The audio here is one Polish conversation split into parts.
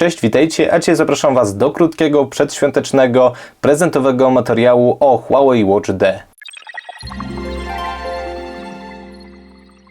Cześć, witajcie, a dzisiaj zapraszam Was do krótkiego, przedświątecznego, prezentowego materiału o Huawei Watch D.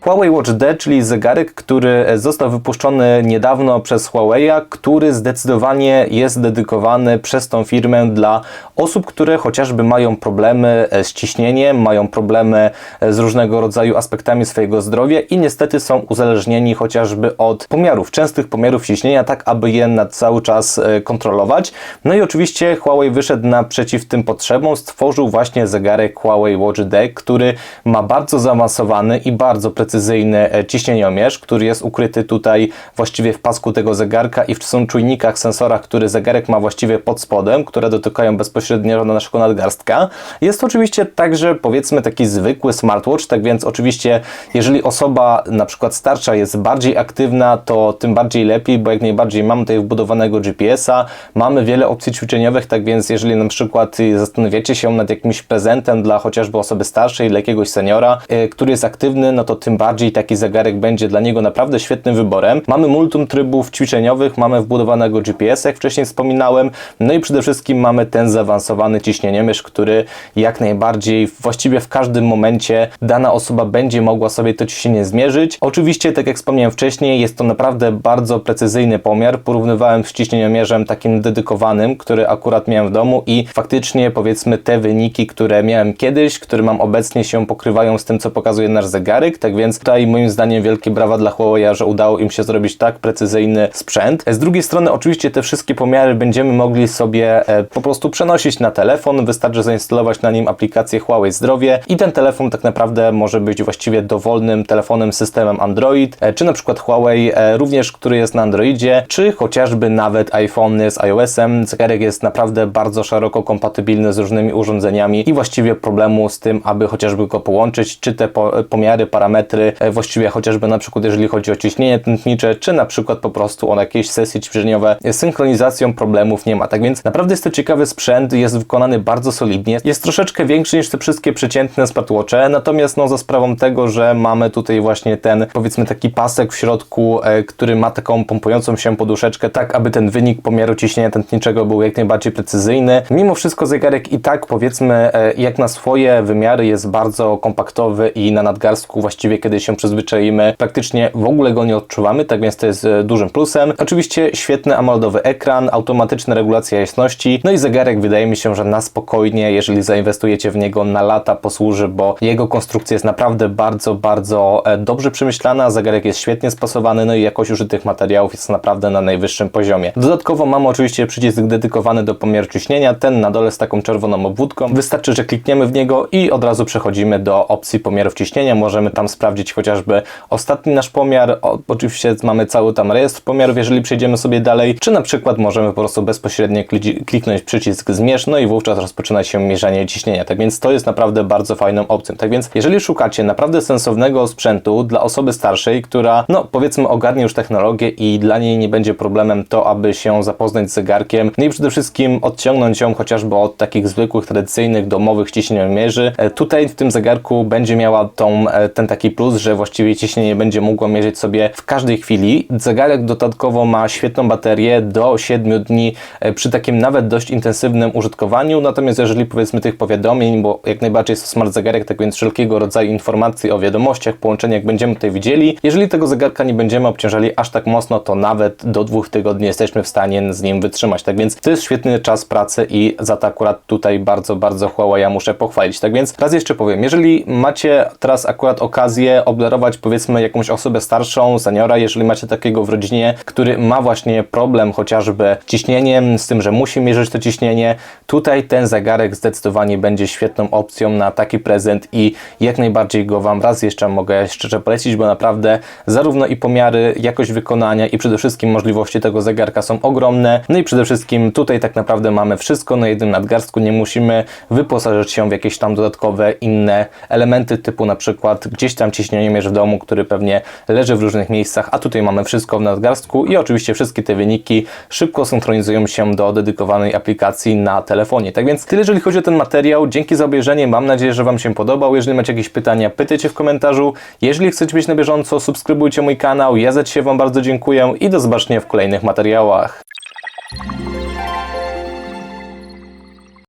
Huawei Watch D, czyli zegarek, który został wypuszczony niedawno przez Huawei'a, który zdecydowanie jest dedykowany przez tą firmę dla osób, które chociażby mają problemy z ciśnieniem, mają problemy z różnego rodzaju aspektami swojego zdrowia i niestety są uzależnieni chociażby od pomiarów, częstych pomiarów ciśnienia, tak aby je na cały czas e, kontrolować. No i oczywiście Huawei wyszedł naprzeciw tym potrzebom, stworzył właśnie zegarek Huawei Watch D, który ma bardzo zaawansowany i bardzo precyzyjny precyzyjny ciśnieniomierz, który jest ukryty tutaj właściwie w pasku tego zegarka i w są czujnikach, sensorach, który zegarek ma właściwie pod spodem, które dotykają bezpośrednio do naszego nadgarstka. Jest to oczywiście także powiedzmy taki zwykły smartwatch, tak więc oczywiście jeżeli osoba na przykład starsza jest bardziej aktywna, to tym bardziej lepiej, bo jak najbardziej mamy tutaj wbudowanego GPS-a, mamy wiele opcji ćwiczeniowych, tak więc jeżeli na przykład zastanawiacie się nad jakimś prezentem dla chociażby osoby starszej, dla jakiegoś seniora, yy, który jest aktywny, no to tym bardziej taki zegarek będzie dla niego naprawdę świetnym wyborem. Mamy multum trybów ćwiczeniowych, mamy wbudowanego GPS, jak wcześniej wspominałem, no i przede wszystkim mamy ten zaawansowany ciśnieniomierz, który jak najbardziej właściwie w każdym momencie dana osoba będzie mogła sobie to ciśnienie zmierzyć. Oczywiście, tak jak wspomniałem wcześniej, jest to naprawdę bardzo precyzyjny pomiar. Porównywałem z ciśnieniomierzem takim dedykowanym, który akurat miałem w domu i faktycznie powiedzmy te wyniki, które miałem kiedyś, które mam obecnie się pokrywają z tym, co pokazuje nasz zegarek, tak więc tutaj moim zdaniem wielkie brawa dla Huawei, że udało im się zrobić tak precyzyjny sprzęt. Z drugiej strony oczywiście te wszystkie pomiary będziemy mogli sobie e, po prostu przenosić na telefon, wystarczy zainstalować na nim aplikację Huawei Zdrowie i ten telefon tak naprawdę może być właściwie dowolnym telefonem systemem Android, e, czy na przykład Huawei e, również, który jest na Androidzie, czy chociażby nawet iPhone z iOS-em. Zegarek jest naprawdę bardzo szeroko kompatybilny z różnymi urządzeniami i właściwie problemu z tym, aby chociażby go połączyć, czy te pomiary, parametry właściwie chociażby na przykład jeżeli chodzi o ciśnienie tętnicze, czy na przykład po prostu o jakieś sesje ćwiczeniowe, synchronizacją problemów nie ma. Tak więc naprawdę jest to ciekawy sprzęt, jest wykonany bardzo solidnie, jest troszeczkę większy niż te wszystkie przeciętne smartwatche, natomiast no za sprawą tego, że mamy tutaj właśnie ten powiedzmy taki pasek w środku, e, który ma taką pompującą się poduszeczkę, tak aby ten wynik pomiaru ciśnienia tętniczego był jak najbardziej precyzyjny. Mimo wszystko zegarek i tak powiedzmy e, jak na swoje wymiary jest bardzo kompaktowy i na nadgarstku właściwie kiedy się przyzwyczaimy, praktycznie w ogóle go nie odczuwamy, tak więc to jest e, dużym plusem. Oczywiście świetny AMOLEDowy ekran, automatyczna regulacja jasności, no i zegarek wydaje mi się, że na spokojnie, jeżeli zainwestujecie w niego na lata posłuży, bo jego konstrukcja jest naprawdę bardzo, bardzo e, dobrze przemyślana, zegarek jest świetnie spasowany, no i jakość użytych materiałów jest naprawdę na najwyższym poziomie. Dodatkowo mamy oczywiście przycisk dedykowany do pomiaru ciśnienia, ten na dole z taką czerwoną obwódką. Wystarczy, że klikniemy w niego i od razu przechodzimy do opcji pomiarów ciśnienia. Możemy tam sprawdzić chociażby ostatni nasz pomiar, o, oczywiście mamy cały tam rejestr pomiarów, jeżeli przejdziemy sobie dalej, czy na przykład możemy po prostu bezpośrednio kliknąć przycisk zmierz, no i wówczas rozpoczyna się mierzenie ciśnienia. Tak więc to jest naprawdę bardzo fajną opcją. Tak więc jeżeli szukacie naprawdę sensownego sprzętu dla osoby starszej, która no powiedzmy ogarnie już technologię i dla niej nie będzie problemem to, aby się zapoznać z zegarkiem, no i przede wszystkim odciągnąć ją chociażby od takich zwykłych, tradycyjnych, domowych ciśnieniomierzy. E, tutaj w tym zegarku będzie miała tą, e, ten taki plus, że właściwie ciśnienie będzie mogło mierzyć sobie w każdej chwili. Zegarek dodatkowo ma świetną baterię do 7 dni e, przy takim nawet dość intensywnym użytkowaniu, natomiast jeżeli powiedzmy tych powiadomień, bo jak najbardziej jest to smart zegarek, tak więc wszelkiego rodzaju informacji o wiadomościach, połączeniach będziemy tutaj widzieli. Jeżeli tego zegarka nie będziemy obciążali aż tak mocno, to nawet do dwóch tygodni jesteśmy w stanie z nim wytrzymać. Tak więc to jest świetny czas pracy i za to akurat tutaj bardzo, bardzo Huawei muszę pochwalić. Tak więc raz jeszcze powiem, jeżeli macie teraz akurat okazję obdarować powiedzmy jakąś osobę starszą, seniora, jeżeli macie takiego w rodzinie, który ma właśnie problem chociażby ciśnieniem, z tym, że musi mierzyć to ciśnienie, tutaj ten zegarek zdecydowanie będzie świetną opcją na taki prezent i jak najbardziej go Wam raz jeszcze mogę szczerze polecić, bo naprawdę zarówno i pomiary, jakość wykonania i przede wszystkim możliwości tego zegarka są ogromne. No i przede wszystkim tutaj tak naprawdę mamy wszystko na jednym nadgarstku, nie musimy wyposażyć się w jakieś tam dodatkowe inne elementy typu na przykład gdzieś tam ciśnienie mierz w domu, który pewnie leży w różnych miejscach, a tutaj mamy wszystko w nadgarstku i oczywiście wszystkie te wyniki szybko synchronizują się do dedykowanej aplikacji na telefonie. Tak więc tyle, jeżeli chodzi o ten materiał. Dzięki za obejrzenie, mam nadzieję, że Wam się podobał. Jeżeli macie jakieś pytania, pytajcie w komentarzu. Jeżeli chcecie być na bieżąco, subskrybujcie mój kanał. Ja za dzisiaj Wam bardzo dziękuję i do zobaczenia w kolejnych materiałach.